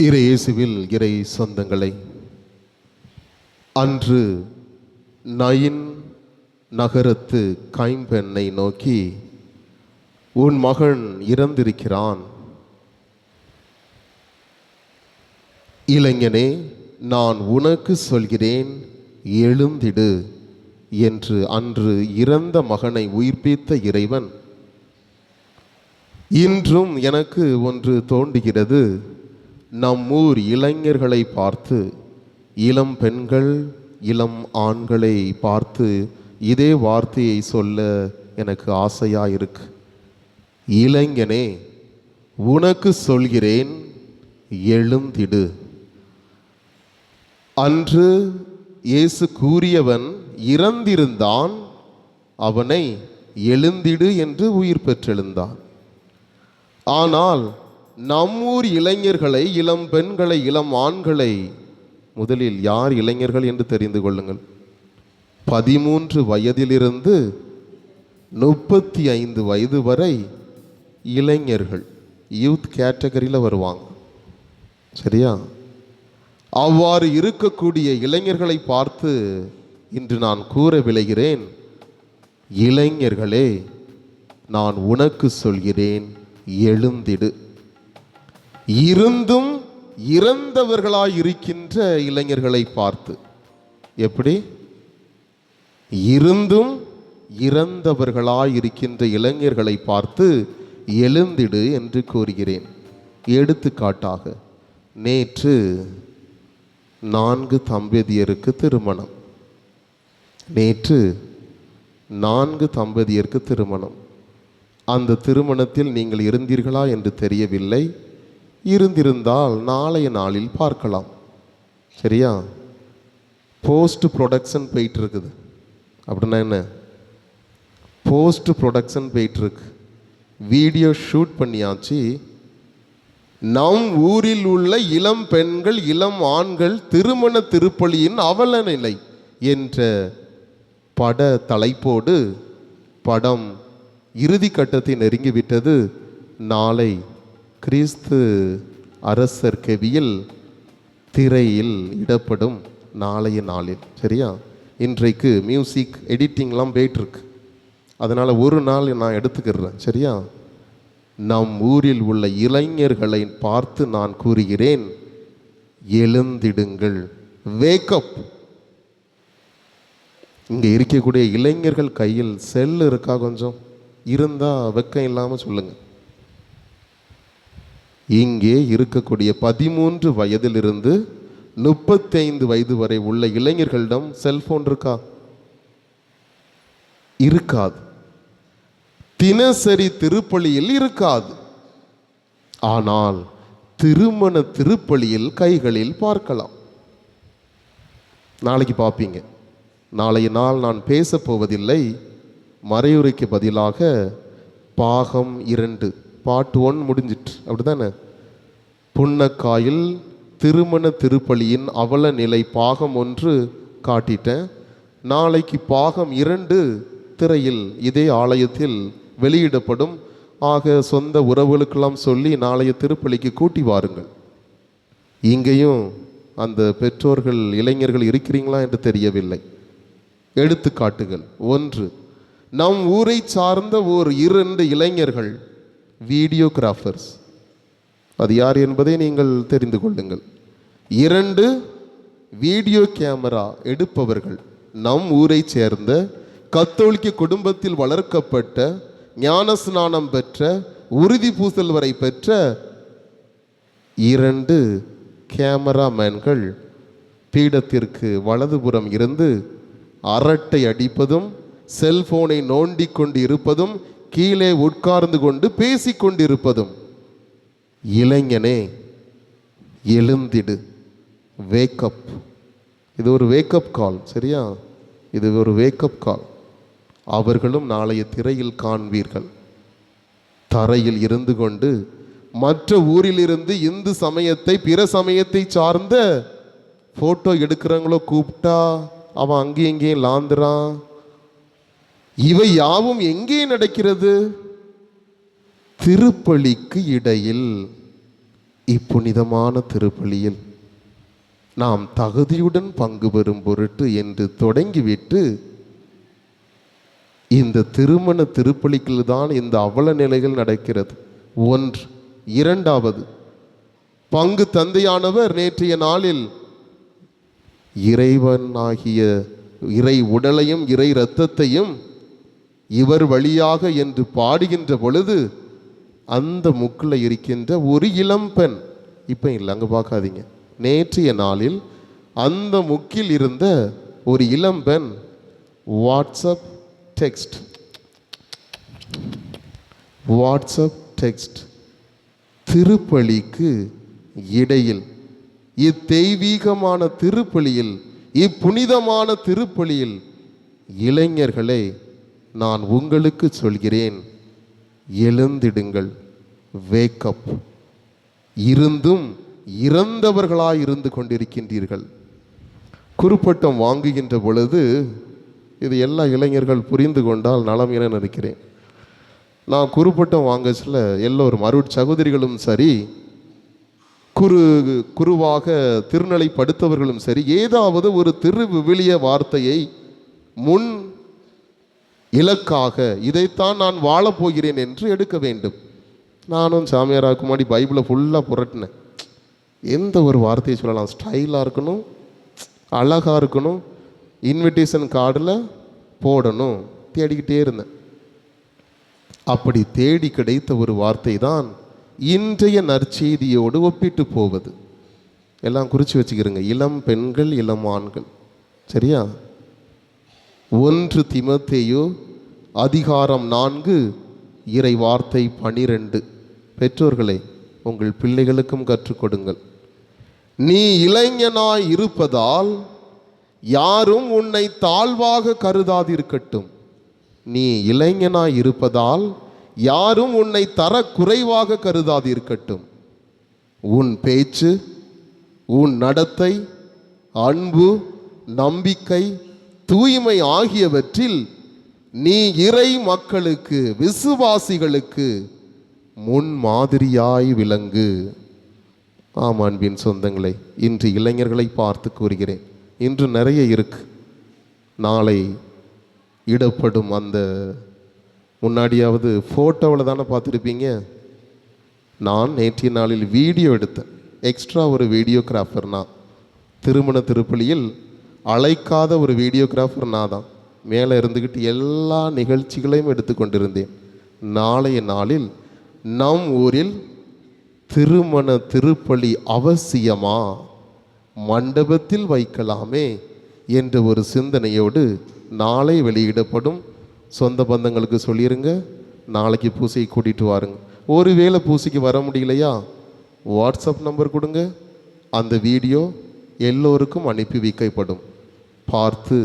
இறை இயேசுவில் இறை சொந்தங்களை. அன்று நயின் நகரத்து கைம்பெண்ணை நோக்கி உன் மகன் இறந்திருக்கிறான். இளைஞனே நான் உனக்கு சொல்கிறேன் எழுந்திடு என்று அன்று இறந்த மகனை உயிர்ப்பித்த இறைவன். இன்றும் எனக்கு ஒன்று தோன்றுகிறது. நம்மூர் இளைஞர்களை பார்த்து இளம் பெண்கள் இளம் ஆண்களை பார்த்து இதே வார்த்தையை சொல்ல எனக்கு ஆசையாக இருக்கு இளைஞனே உனக்கு சொல்கிறேன் எழுந்திடு. அன்று இயேசு கூறியவன் இறந்திருந்தான் அவனை எழுந்திடு என்று உயிர் பெற்றெழுந்தான். ஆனால் நம்மூர் இளைஞர்களை இளம் பெண்களை இளம் ஆண்களை முதலில் யார் இளைஞர்கள் என்று தெரிந்து கொள்ளுங்கள். பதிமூன்று வயதிலிருந்து முப்பத்தி ஐந்து வயது வரை இளைஞர்கள் யூத் கேட்டகரியில் வருவாங்க. சரியா? அவ்வாறு இருக்கக்கூடிய இளைஞர்களை பார்த்து இன்று நான் கூற விளைகிறேன் இளைஞர்களே நான் உனக்கு சொல்கிறேன் எழுந்திடு. இருந்தும் இறந்தவர்களாய் இருக்கின்ற இளைஞர்களை பார்த்து. எப்படி? இருந்தும் இறந்தவர்களாய் இருக்கின்ற இளைஞர்களை பார்த்து எழுந்திடு என்று கூறுகிறேன். எடுத்துக்காட்டாக நேற்று நான்கு தம்பதியருக்கு திருமணம். நேற்று நான்கு தம்பதியருக்கு திருமணம். அந்த திருமணத்தில் நீங்கள் இருந்தீர்களா என்று தெரியவில்லை. இருந்திருந்தால் நாளைய நாளில் பார்க்கலாம். சரியா? போஸ்ட் ப்ரொடக்ஷன் போயிட்டு இருக்குது. அப்படின்னா என்ன? போஸ்ட் ப்ரொடக்ஷன் போயிட்டு இருக்கு. வீடியோ ஷூட் பண்ணியாச்சு. நம் ஊரில் உள்ள இளம் பெண்கள் இளம் ஆண்கள் திருமண திருப்பலியின் அவல நிலை என்ற பட தலைப்போடு படம் இறுதி கட்டத்தை நெருங்கிவிட்டது. நாளை கிறிஸ்து அரசர் கெவியில் திரையில் இடப்படும் நாளைய நாளில் சரியா? இன்றைக்கு மியூசிக் எடிட்டிங்லாம் போயிட்டுருக்கு. அதனால் ஒரு நாள் நான் எடுத்துக்கிறேன் சரியா? நம் ஊரில் உள்ள இளைஞர்களை பார்த்து நான் கூறுகிறேன் எழுந்திடுங்கள் வேக்கப் இங்கே இருக்கக்கூடிய இளைஞர்கள் கையில் செல் இருக்கா கொஞ்சம்? இருந்தால் வெக்கம் இல்லாமல் சொல்லுங்கள் இங்கே இருக்கக்கூடிய பதிமூன்று வயதிலிருந்து முப்பத்தைந்து வயது வரை உள்ள இளைஞர்களிடம் செல்போன் இருக்கா? இருக்காது. தினசரி திருப்பலியில் இருக்காது. ஆனால் திருமண திருப்பலியில் கைகளில் பார்க்கலாம். நாளைக்கு பார்ப்பீங்க. நாளைய நாள் நான் பேசப்போவதில்லை மறையுரைக்கு பதிலாக பாகம் இரண்டு. பாட்டு ஒன் முடிஞ்சிட்டு அப்படிதானே புன்னக்காயில் திருமண திருப்பலியின் அவல நிலை பாகம் ஒன்று காட்டிட்டேன். நாளைக்கு பாகம் இரண்டு திரையில் இதே ஆலயத்தில் வெளியிடப்படும். ஆக சொந்த உறவுகளுக்கெல்லாம் சொல்லி நாளைய திருப்பலிக்கு கூட்டி வாருங்கள். இங்கேயும் அந்த பெற்றோர்கள் இளைஞர்கள் இருக்கிறீங்களா என்று தெரியவில்லை. எடுத்துக்காட்டுகள் ஒன்று. நம் ஊரை சார்ந்த ஓர் இரண்டு இளைஞர்கள் வீடியோகிராஃபர்ஸ். அது யார் என்பதை நீங்கள் தெரிந்து கொள்ளுங்கள். இரண்டு வீடியோ கேமரா எடுப்பவர்கள். நம் ஊரை சேர்ந்த கத்தோலிக்க குடும்பத்தில் வளர்க்கப்பட்ட ஞான ஸ்நானம் பெற்ற உறுதி பூசல் வரை பெற்ற இரண்டு கேமராமேன்கள் பீடத்திற்கு வலதுபுறம் இருந்து அரட்டை அடிப்பதும் செல்போனை நோண்டிக் கொண்டு இருப்பதும் கீழே உட்கார்ந்து கொண்டு பேசிக்கொண்டிருப்பதும் இளைஞனே எழுந்திடு வேக்கப் இது ஒரு வேக்கப் கால் சரியா? இது ஒரு வேக்கப் கால் அவர்களும் நாளைய திரையில் காண்பீர்கள். தரையில் இருந்து கொண்டு மற்ற ஊரிலிருந்து இந்து சமயத்தை பிற சமயத்தை சார்ந்த ஃபோட்டோ எடுக்கிறவங்களோ கூப்பிட்டா அவன் அங்கேயும் இங்கேயும் லாந்துறான். இவை யாவும் எங்கே நடக்கிறது? திருப்பலிக்கு இடையில். இப்புனிதமான திருப்பலியில். நாம் தகுதியுடன் பங்கு பெறும் பொருட்டு என்று தொடங்கிவிட்டு இந்த திருமண திருப்பலிக்கில் தான் இந்த அவல நிலைகள் நடக்கிறது. ஒன்று. இரண்டாவது. பங்கு தந்தையானவர் நேற்றைய நாளில் இறைவனாகிய இறை உடலையும் இறை இரத்தத்தையும் இவர் வழியாக என்று பாடுகின்ற பொழுது அந்த முக்கில் இருக்கின்ற ஒரு இளம்பெண் இப்போ இல்லை அங்கே பார்க்காதீங்க நேற்றைய நாளில் அந்த முக்கில் இருந்த ஒரு இளம்பெண் வாட்ஸ்அப் டெக்ஸ்ட். WhatsApp text. திருப்பலிக்கு இடையில் இத்தெய்வீகமான திருப்பலியில் இப்புனிதமான திருப்பலியில் இளைஞர்களே நான் உங்களுக்கு சொல்கிறேன். எழுந்திடுங்கள். வேக்கப் இருந்தும் இறந்தவர்களாய் இருந்து கொண்டிருக்கின்றீர்கள். குறுப்பட்டம் வாங்குகின்ற பொழுது இது எல்லா இளைஞர்கள் புரிந்து கொண்டால் நலம் என நினைக்கிறேன். நான் குறுப்பட்டம் வாங்கச்சில் எல்லோரும் அருட் சகோதரிகளும் சரி குரு குருவாக திருநிலைப்படுத்தவர்களும் சரி ஏதாவது ஒரு திருவிவிலிய வார்த்தையை முன் இலக்காக இதைத்தான் நான் வாழப் போகிறேன் என்று எடுக்க வேண்டும். நானும் சாமியாராக்கு முன்னாடி பைபிளை ஃபுல்லாக புரட்டினேன். எந்த ஒரு வார்த்தையை சொல்லலாம்? ஸ்டைலாக இருக்கணும் அழகாக இருக்கணும் இன்விடேஷன் கார்டில் போடணும் தேடிக்கிட்டே இருந்தேன். அப்படி தேடி கிடைத்த ஒரு வார்த்தை தான் இன்றைய நற்செய்தியோடு ஒப்பிட்டு போவது. எல்லாம் குறித்து வச்சுக்கிறோங்க இளம் பெண்கள் இளம் ஆண்கள். சரியா? ஒன்று திமத்தையோ அதிகாரம் நான்கு இறை வார்த்தை பனிரெண்டு. பெற்றோர்களே உங்கள் பிள்ளைகளுக்கும் கற்றுக் கொடுங்கள். நீ இளைஞனாய் இருப்பதால் யாரும் உன்னை தாழ்வாக கருதாதிருக்கட்டும். நீ இளைஞனாய் இருப்பதால் யாரும் உன்னை தர குறைவாக கருதாதிருக்கட்டும். உன் பேச்சு உன் நடத்தை அன்பு நம்பிக்கை தூய்மை ஆகியவற்றில் நீ இறை மக்களுக்கு விசுவாசிகளுக்கு முன் மாதிரியாய் விளங்கு. ஆம் அன்பின் சொந்தங்களை இன்று இளைஞர்களை பார்த்து கூறுகிறேன். இன்று நிறைய இருக்கு. நாளை இடப்படும் அந்த முன்னாடியாவது ஃபோட்டோவில் தானே பார்த்துருப்பீங்க? நான் நேற்றைய நாளில் வீடியோ எடுத்தேன். எக்ஸ்ட்ரா ஒரு வீடியோகிராஃபர் நான் திருமண திருப்பலியில் அழைக்காத ஒரு வீடியோகிராஃபர் நான் தான் மேலே இருந்துக்கிட்டு எல்லா நிகழ்ச்சிகளையும் எடுத்து கொண்டிருந்தேன் நாளைய நாளில் நம் ஊரில் திருமண திருப்பலி அவசியமா? மண்டபத்தில் வைக்கலாமே என்ற ஒரு சிந்தனையோடு நாளை வெளியிடப்படும். சொந்த பந்தங்களுக்கு சொல்லிடுங்க நாளைக்கு பூசையை கூட்டிகிட்டு வாருங்க. ஒருவேளை பூசைக்கு வர முடியலையா? வாட்ஸ்அப் நம்பர் கொடுங்க. அந்த வீடியோ எல்லோருக்கும் அனுப்பி வைக்கப்படும். பார்த்து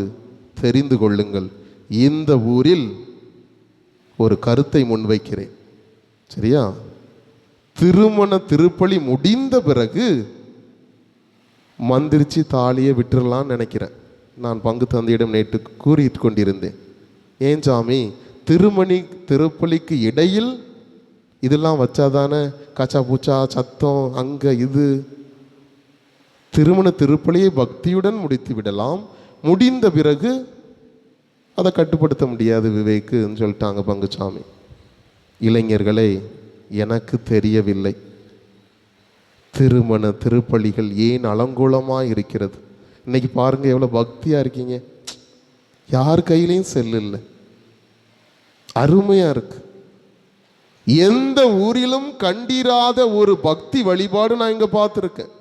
தெரிந்து கொள்ளுங்கள். இந்த ஊரில் ஒரு கருத்தை முன்வைக்கிறேன். சரியா? திருமண திருப்பலி முடிந்த பிறகு மந்திரிச்சு தாலியை விட்டுறலாம்னு நினைக்கிறேன். நான் பங்கு தந்தையிடம் நேற்று கூறிட்டு கொண்டிருந்தேன். ஏன் சாமி? திருமணி திருப்பலிக்கு இடையில் இதெல்லாம் வச்சாதானே? கச்சா பூச்சா சத்தம் அங்கே இது. திருமண திருப்பலியை பக்தியுடன் முடித்து விடலாம். முடிந்த பிறகு அதை கட்டுப்படுத்த முடியாது விவேக்குன்னு சொல்லிட்டாங்க பங்குச்சாமி. இளைஞர்களே எனக்கு தெரியவில்லை. திருமண திருப்பலிகள் ஏன் அலங்கோலமாக இருக்கிறது? இன்றைக்கி பாருங்கள் எவ்வளோ பக்தியாக இருக்கீங்க. யார் கையிலையும் செல்லு இல்லை. அருமையாக இருக்கு. எந்த ஊரிலும் கண்டிராத ஒரு பக்தி வழிபாடு நான் இங்கே பார்த்துருக்கேன்.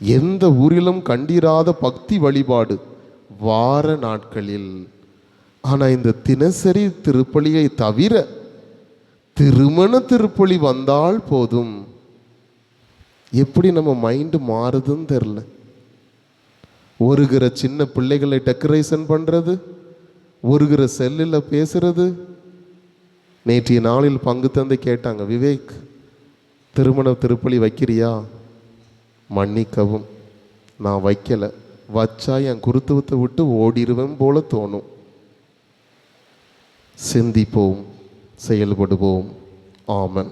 எந்த ஊரிலும் கண்டிராத பக்தி வழிபாடு வார நாட்களில். ஆனால் இந்த தினசரி திருப்பலியை தவிர திருமண திருப்பலி வந்தால் போதும். எப்படி நம்ம மைண்டு மாறுதுன்னு தெரில. ஒருகிற சின்ன பிள்ளைகளை டெக்கரேஷன் பண்ணுறது ஒருகிற செல்லில் பேசுறது. நேற்றைய நாளில் பங்கு தந்து கேட்டாங்க விவேக் திருமண திருப்பலி வைக்கிறியா? மன்னிக்கவும். நான் வைக்கலை. வச்சா என் குருத்துவத்தை விட்டு ஓடிடுவேன் போல தோணும். சிந்திப்போம். செயல்படுவோம். ஆமன்.